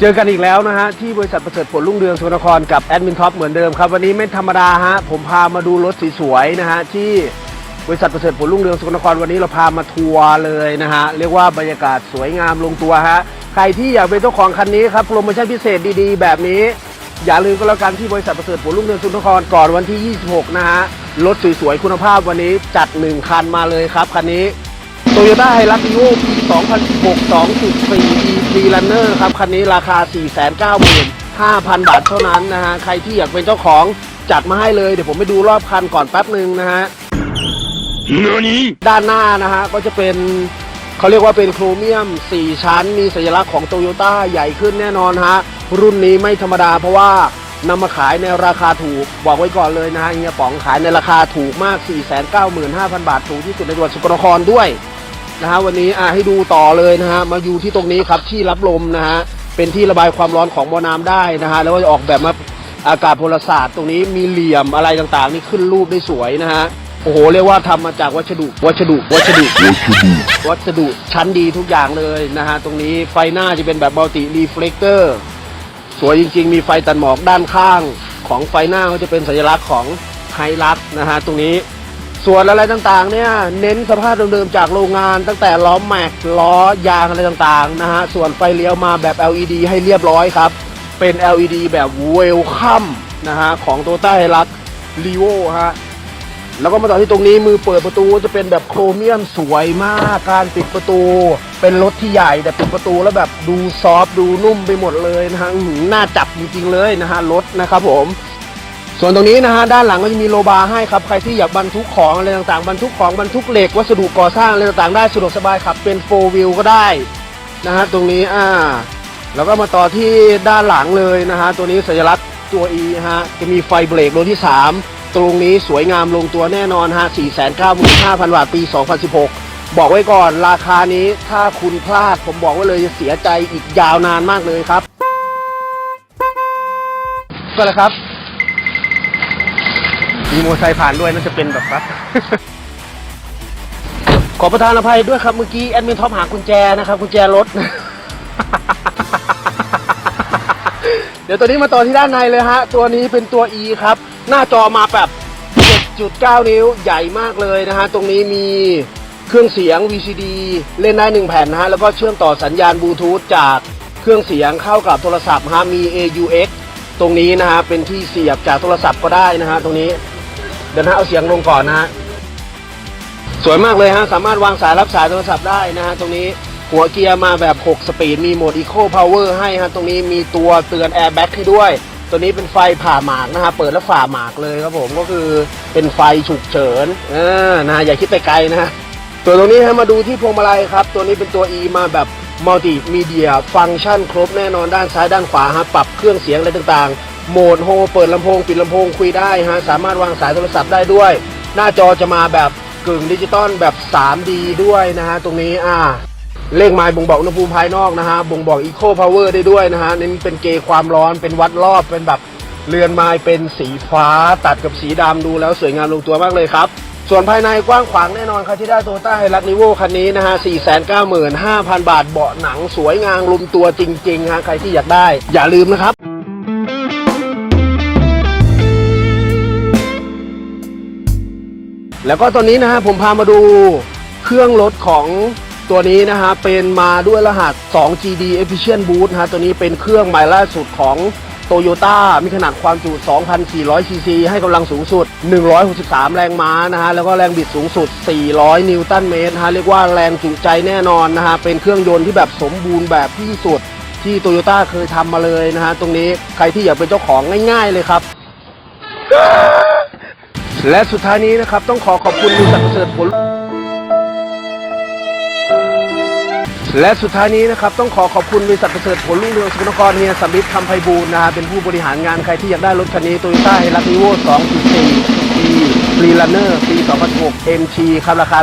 เจอกันอีกแล้วนะฮะ ที่บริษัทประเสริฐผลรุ่งเรืองสุนทรครกับแอดมินท็อปเหมือนเดิมครับ วันนี้ไม่ธรรมดาฮะ ผมพามาดูรถสวยๆนะฮะ ที่บริษัทประเสริฐผลรุ่งเรืองสุนทรครวันนี้เราพามาทัวร์เลยนะฮะ เรียกว่าบรรยากาศสวยงามลงตัวฮะ ใครที่อยากเป็นเจ้าของคันนี้ครับโปรโมชั่นพิเศษดีๆ แบบนี้ อย่าลืมก็แล้วกันที่บริษัทประเสริฐผลรุ่งเรืองสุนทรครก่อนวันที่ 26 นะฮะรถสวยๆคุณภาพวันนี้จัดหนึ่งคันมาเลยครับคันนี้ โตโยต้าไฮรัก i ีโอปี2016 2.4 e 3 Runner ครับ คันนี้ราคา 495,000 บาทเท่านั้นนะฮะ ใครที่อยากเป็นเจ้าของจัดมาให้เลย เดี๋ยวผมไปดูรอบคันก่อนแป๊บหนึ่งนะฮะด้านหน้านะฮะ ก็จะเป็นเขาเรียกว่าเป็นโครเมียม 4 ชั้น มีสัญลักษณ์ของโตโยต้าใหญ่ขึ้นแน่นอนฮะ รุ่นนี้ไม่ธรรมดาเพราะว่านำมาขายในราคาถูก บอกไว้ก่อนเลยนะฮะเฮียป๋องขายในราคาถูกมาก 495,000 บาท ถูกที่สุดในจังหวัดสกลนครด้วย นะฮะวันนี้อะให้ดูต่อเลยนะฮะมาอยู่ที่ตรงนี้ครับที่รับลมนะฮะเป็นที่ระบายความร้อนของบ่อน้ำได้นะฮะแล้วก็จะออกแบบมาอากาศพลศาสตร์ตรงนี้มีเหลี่ยมอะไรต่างๆ นี่ขึ้นรูปได้สวยนะฮะโอ้โหเรียกว่าทำมาจากวัสดุวัสดุวัสดุวัสดุชั้นดีทุกอย่างเลยนะฮะตรงนี้ไฟหน้าจะเป็นแบบมัลติรีเฟลกเตอร์สวยจริง ๆ มีไฟตัดหมอกด้านข้างของไฟหน้าก็จะเป็นสัญลักษณ์ของไฮรักนะฮะตรงนี้ ส่วนอะไรต่างๆ เนี่ยเน้นสภาพเดิมๆจากโรงงาน ตั้งแต่ล้อแม็กล้อยางอะไรต่างๆนะฮะส่วนไฟเลี้ยวมาแบบ LED ให้เรียบร้อยครับ เป็น LED แบบเวลคัมนะฮะของโตต้าไฮรักลีโวฮะแล้วก็มาต่อที่ตรงนี้มือเปิดประตูจะเป็นแบบโครเมียมสวยมากการปิดประตู เป็นรถที่ใหญ่แต่ปิดประตูแล้วแบบดูซอฟดูนุ่มไปหมดเลยนะฮะหน่าจับจริงๆเลยนะฮะรถนะครับผม ส่วนตรงนี้นะฮะด้านหลังก็จะมีโลบาให้ครับใครที่อยากบรรทุกของอะไรต่างๆบรรทุกของบรรทุกเหล็กวัสดุก่อสร้างอะไรต่างๆได้สะดวกสบายขับเป็นโฟวิลก็ได้นะฮะตรงนี้อ่าแล้วก็มาต่อที่ด้านหลังเลยนะฮะตัวนี้สัญลักษณ์ตัว E ฮะจะมีไฟเบรกรุ่นที่ 3 ตรงนี้สวยงามลงตัวแน่นอนฮะ 495,000 บาทปี 2016 บอกไว้ก่อนราคานี้ถ้าคุณพลาดผมบอกไว้เลยจะเสียใจอีกยาวนานมากเลยครับก็เลยครับ มีโมไซค์ผ่านด้วยน่าจะเป็นแบบครับ ขอประทานอภัยด้วยครับเมื่อกี้แอดมินท็อปหากุญแจนะครับกุญแจรถ เดี๋ยวตัวนี้มาต่อที่ด้านในเลยฮะ ตัวนี้เป็นตัว E ครับ หน้าจอมาแบบ 7.9 นิ้วใหญ่มากเลยนะฮะ ตรงนี้มีเครื่องเสียง VCD เล่นได้หนึ่งแผ่นนะฮะ แล้วก็เชื่อมต่อสัญญาณบลูทูธจากเครื่องเสียงเข้ากับโทรศัพท์ฮะมี AUX ตรงนี้นะฮะเป็นที่เสียบจากโทรศัพท์ก็ได้นะฮะตรงนี้ เดี๋ยวนะเอาเสียงลงก่อนนะฮะสวยมากเลยฮะสามารถวางสายรับสายโทรศัพท์ได้นะฮะตรงนี้หัวเกียร์มาแบบ 6 สปีด มีโหมด Eco Power ให้ฮะตรงนี้มีตัวเตือน Airbag ให้ด้วย ตัวนี้เป็นไฟผ่าหมากนะฮะเปิดแล้วฝ่าหมากเลยครับผมก็คือเป็นไฟฉุกเฉินเออนะ อย่าคิดไปไกลนะฮะตัวตรงนี้ให้มาดูที่พวงมาลัยครับ ตัวนี้เป็นตัว E มาแบบมัลติมีเดียฟังก์ชันครบแน่นอนด้านซ้ายด้านขวาฮะปรับเครื่องเสียงอะไรต่างๆ โหมดโฮเปิดลำโพง ปิดลำโพงคุยได้ฮะ สามารถวางสายโทรศัพท์ได้ด้วย หน้าจอจะมาแบบกึ่งดิจิตอลแบบ 3D ด้วยนะฮะ ตรงนี้อ่าเลขไม้บ่งบอกอุณหภูมิภายนอกนะฮะ บ่งบอก Eco Power ได้ด้วยนะฮะนี่เป็นเกจความร้อนเป็นวัดรอบเป็นแบบเรือนไม้เป็นสีฟ้าตัดกับสีดำดูแล้วสวยงามลงตัวมากเลยครับ ส่วนภายในกว้างขวางแน่นอนครับที่ได้โตต้าไฮรักนิโวคันนี้นะฮะ 495,000 บาทเบาะหนังสวยงามลุมตัวจริงๆฮะใครที่อยากได้ อย่าลืมนะครับ แล้วก็ตอนนี้นะฮะผมพามาดูเครื่องรถของตัวนี้นะฮะเป็นมาด้วยรหัส 2GD Efficient Boost ฮะตัวนี้เป็นเครื่องใหม่ล่าสุดของโตโยต้ามีขนาดความจุ 2,400 ซีซี ให้กำลังสูงสุด 163 แรงม้านะฮะ แล้วก็แรงบิดสูงสุด 400 นิวตันเมตรฮะ เรียกว่าแรงจุใจแน่นอนนะฮะ เป็นเครื่องยนต์ที่แบบสมบูรณ์แบบที่สุด ที่โตโยต้าเคยทำมาเลยนะฮะ ตรงนี้ใครที่อยากเป็นเจ้าของง่ายๆเลยครับ และสุดท้ายนี้นะครับ ต้องขอขอบคุณบริษัทเสริฐผล และสุดท้ายนี้นะครับ ต้องขอขอบคุณบริษัทประเสริฐผลรุ่งเรืองสกลนครเฮียสมิทธคำไพบูลย์นะฮะเป็นผู้บริหารงานใครที่อยากได้รถคันนี้โตโยต้าไฮรักนิโว2.4 ปีฟรีลันเนอร์ปี 2006 MT ครับราคา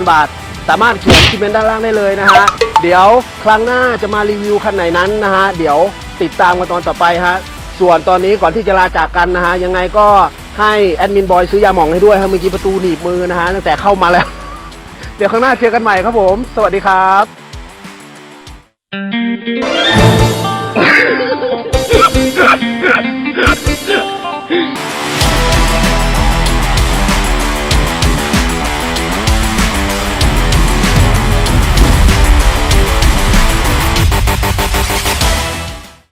495,000 บาท สามารถเขียนคอมเมนต์ด้านล่างได้เลยนะฮะ เดี๋ยวครั้งหน้าจะมารีวิวคันไหนนั้นนะฮะ เดี๋ยวติดตามกันตอนต่อไปฮะ ส่วนตอนนี้ก่อนที่จะลาจากกันนะฮะ ยังไงก็ ให้แอดมินบอยซื้อยาหม่องให้ด้วยครับเมื่อกี้ประตูหนีบมือนะฮะตั้งแต่เข้ามาแล้ว เดี๋ยวข้างหน้าเจอกันใหม่ครับผม สวัสดีครับ